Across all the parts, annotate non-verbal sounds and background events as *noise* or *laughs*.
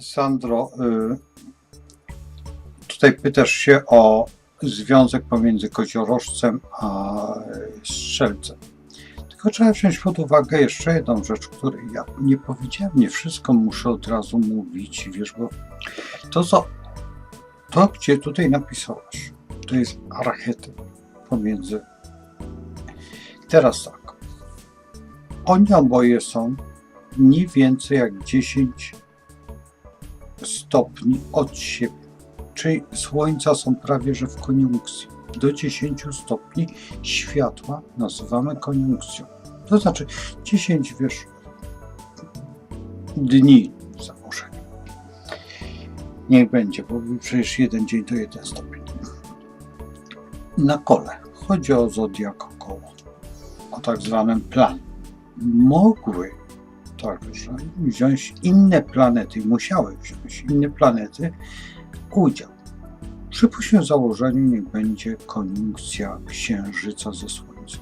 Sandro, y, tutaj pytasz się o związek pomiędzy koziorożcem a strzelcem. Tylko trzeba wziąć pod uwagę jeszcze jedną rzecz, której ja nie powiedziałem, nie wszystko muszę od razu mówić, wiesz, bo to co, to gdzie tutaj napisałeś, to jest archetyp pomiędzy. Teraz tak, oni oboje są nie więcej jak 10 stopni od siebie. Czyli Słońca są prawie że w koniunkcji. Do 10 stopni światła nazywamy koniunkcją. To znaczy 10 wiesz, dni założenia. Niech będzie, bo przecież jeden dzień to jeden stopień. Na kole chodzi o zodiak koło, o tak zwanym plan. Mogły także wziąć inne planety, musiały wziąć inne planety udział. Przypuśćmy w założeniu, niech będzie koniunkcja Księżyca ze Słońcem.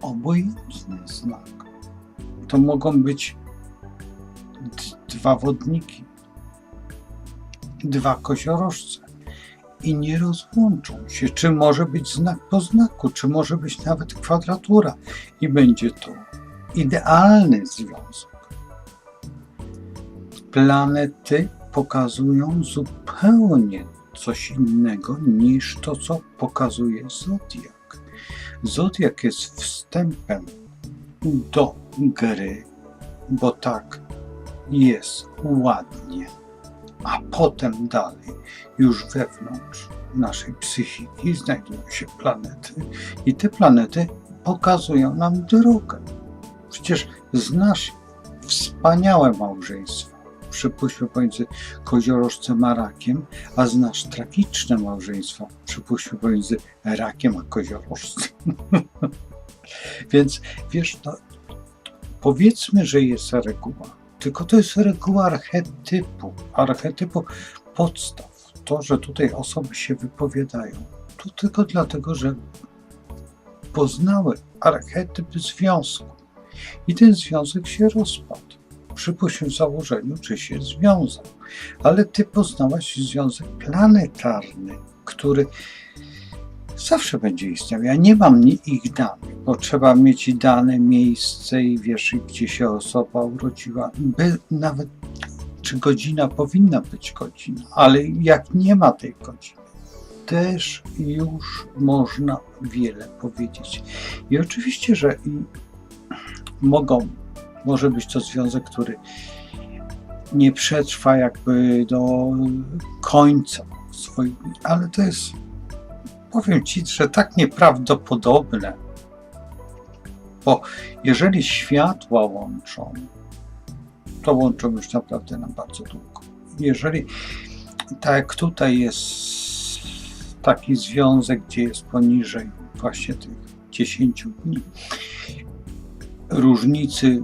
Obojętny znak. To mogą być dwa wodniki, dwa koziorożce i nie rozłączą się. Czy może być znak po znaku, czy może być nawet kwadratura i będzie to idealny związek. Planety pokazują zupełnie coś innego niż to, co pokazuje Zodiak. Zodiak jest wstępem do gry, bo tak jest ładnie, a potem dalej, już wewnątrz naszej psychiki znajdują się planety i te planety pokazują nam drogę. Przecież znasz wspaniałe małżeństwo. Przypuśćmy pomiędzy koziorożcem a rakiem, a znasz tragiczne małżeństwo. Przypuśćmy pomiędzy rakiem a koziorożcem. *laughs* Więc wiesz, no, powiedzmy, że jest reguła. Tylko to jest reguła archetypu, archetypu podstaw. To, że tutaj osoby się wypowiadają, to tylko dlatego, że poznały archetyp związku. I ten związek się rozpadł. Przypuśćmy w założeniu, czy się związał. Ale ty poznałaś związek planetarny, który zawsze będzie istniał. Ja nie mam ich danych, bo trzeba mieć dane miejsce i wiesz, gdzie się osoba urodziła. By nawet czy godzina powinna być godzina, ale jak nie ma tej godziny, też już można wiele powiedzieć. I oczywiście, że mogą, może być to związek, który nie przetrwa jakby do końca swoich, ale to jest, powiem Ci, że tak nieprawdopodobne, bo jeżeli światła łączą, to łączą już naprawdę na bardzo długo. Jeżeli, tak jak tutaj jest taki związek, gdzie jest poniżej właśnie tych 10 dni, różnicy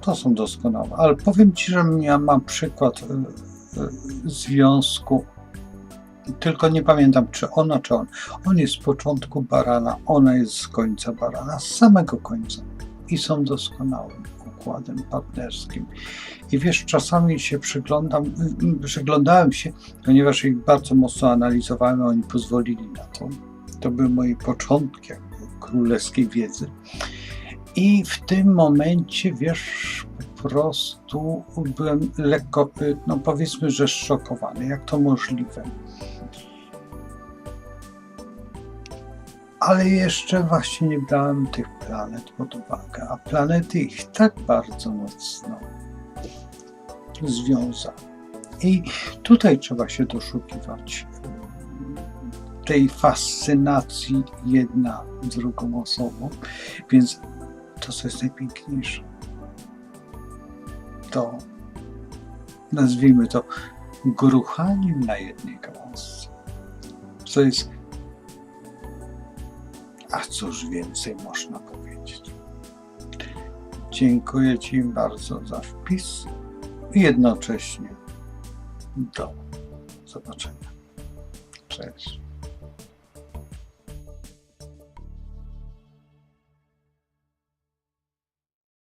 to są doskonałe. Ale powiem Ci, że ja mam przykład y, y, związku, tylko nie pamiętam, czy ona, czy on. On jest z początku barana, ona jest z końca barana, z samego końca. I są doskonałym układem partnerskim. I wiesz, czasami się przyglądam, przyglądałem się, ponieważ ich bardzo mocno analizowałem, oni pozwolili na to. To były moje początki królewskiej wiedzy. I w tym momencie, wiesz, po prostu byłem lekko, no powiedzmy, że szokowany, jak to możliwe. Ale jeszcze właśnie nie brałem tych planet pod uwagę, a planety ich tak bardzo mocno związały. I tutaj trzeba się doszukiwać tej fascynacji jedna drugą osobą, więc to, co jest najpiękniejsze, to nazwijmy to gruchaniem na jednej gałązce. Co jest, a cóż więcej można powiedzieć. Dziękuję Ci bardzo za wpis i jednocześnie do zobaczenia. Cześć.